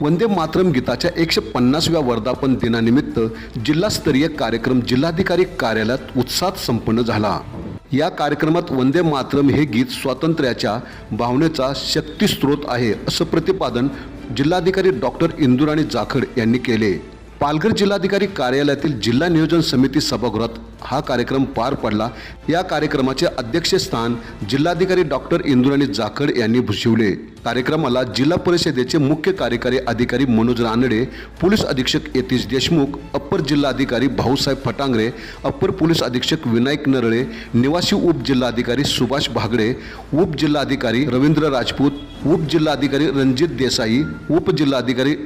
वंदे मातरम गीताच्या एकशे पन्नासव्या वर्धापन दिनानिमित्त जिल्हास्तरीय कार्यक्रम जिल्हाधिकारी कार्यालयात उत्साहात संपन्न झाला. या कार्यक्रमात वंदे मातरम हे गीत स्वातंत्र्याच्या भावनेचा शक्तिस्रोत आहे असं प्रतिपादन जिल्हाधिकारी डॉक्टर इंदुराणी जाखड यांनी केले. पालघर जिल्हाधिकारी कार्यालयातील जिल्हा नियोजन समिती सभागृहात हा कार्यक्रम पार पडला. या कार्यक्रमाचे अध्यक्षस्थान जिल्हाधिकारी डॉक्टर इंदुराणी जाखड यांनी भूषवले. कार्यक्रमाला जिल्हा परिषदेचे मुख्य कार्यकारी अधिकारी मनोज रानडे पोलीस अधीक्षक यतीश देशमुख अप्पर जिल्हाधिकारी भाऊसाहेब फटांगरे अप्पर पोलीस अधीक्षक विनायक नरळे निवासी उपजिल्हाधिकारी सुभाष भागडे उपजिल्हाधिकारी रवींद्र राजपूत उपजिल्हाधिकारी रणजित देसाई उपजिल्हाधिकारी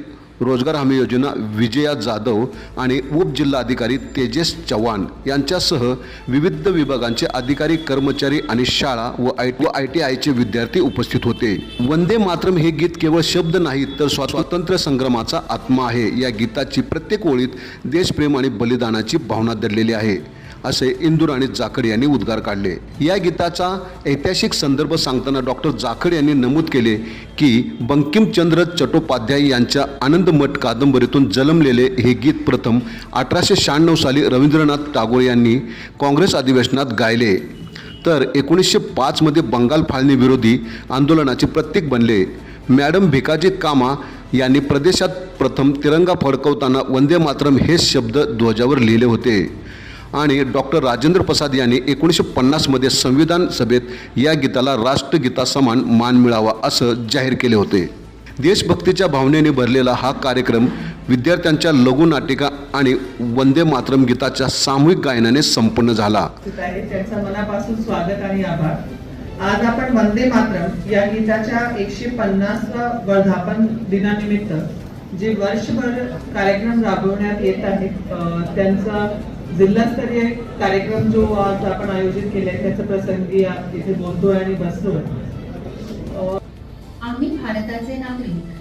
रोजगार हमी योजना विजया जाधव आणि उपजिल्हाधिकारी तेजस चव्हाण यांच्यासह विविध विभागांचे अधिकारी कर्मचारी आणि शाळा व आय व आय टी आयचे विद्यार्थी उपस्थित होते. वंदे मातरम हे गीत केवळ शब्द नाहीत तर स्वातंत्र्य संग्रामाचा आत्मा आहे. या गीताची प्रत्येक ओळीत देशप्रेम आणि बलिदानाची भावना दडलेली आहे. असे इंदुराणी जाखड यांनी उद्गार काढले. या गीताचा ऐतिहासिक संदर्भ सांगताना डॉक्टर जाखड यांनी नमूद केले की बंकिमचंद्र चट्टोपाध्याय यांच्या आनंदमठ कादंबरीतून जन्मलेले हे गीत प्रथम अठराशे शहाण्णव साली रवींद्रनाथ टागोर यांनी काँग्रेस अधिवेशनात गायले. तर एकोणीसशे पाचमध्ये बंगाल फाळणी विरोधी आंदोलनाचे प्रतीक बनले. मॅडम भिकाजी कामा यांनी प्रदेशात प्रथम तिरंगा फडकवताना वंदे मातरम हे शब्द ध्वजावर लिहिले होते. आणि डॉक्टर राजेंद्र प्रसाद यांनी एकोणीसशे पन्नासमध्ये संविधान सभेत या गीताला राष्ट्रगीतासमान मान मिळावा असं जाहीर केले होते. देशभक्तीच्या भावनेने भरलेला हा कार्यक्रम विद्यार्थ्यांच्या लघुनाटिका आणि वंदे मातरम गीताच्या सामूहिक गायनाने संपन्न झाला. मनापासून स्वागत आणि आभार. आज आपण वंदे मातरम या गीताच्या एकशे पन्नास वर्धापन दिनानिमित्त जे वर्षभर कार्यक्रम राबवण्यात येत आहेत अं, त्यांचा जिल्हास्तरीय कार्यक्रम जो आज आपण आयोजित केलाय त्याच्या प्रसंगी इथे बोलतोय आणि बसतोय. आम्ही भारताचे नागरिक.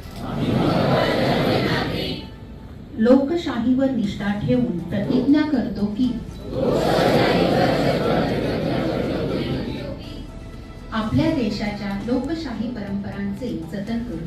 लोकशाहीवर निष्ठा ठेवून प्रतिज्ञा करतो की आपल्या देशाच्या लोकशाही परंपरांचे जतन करू.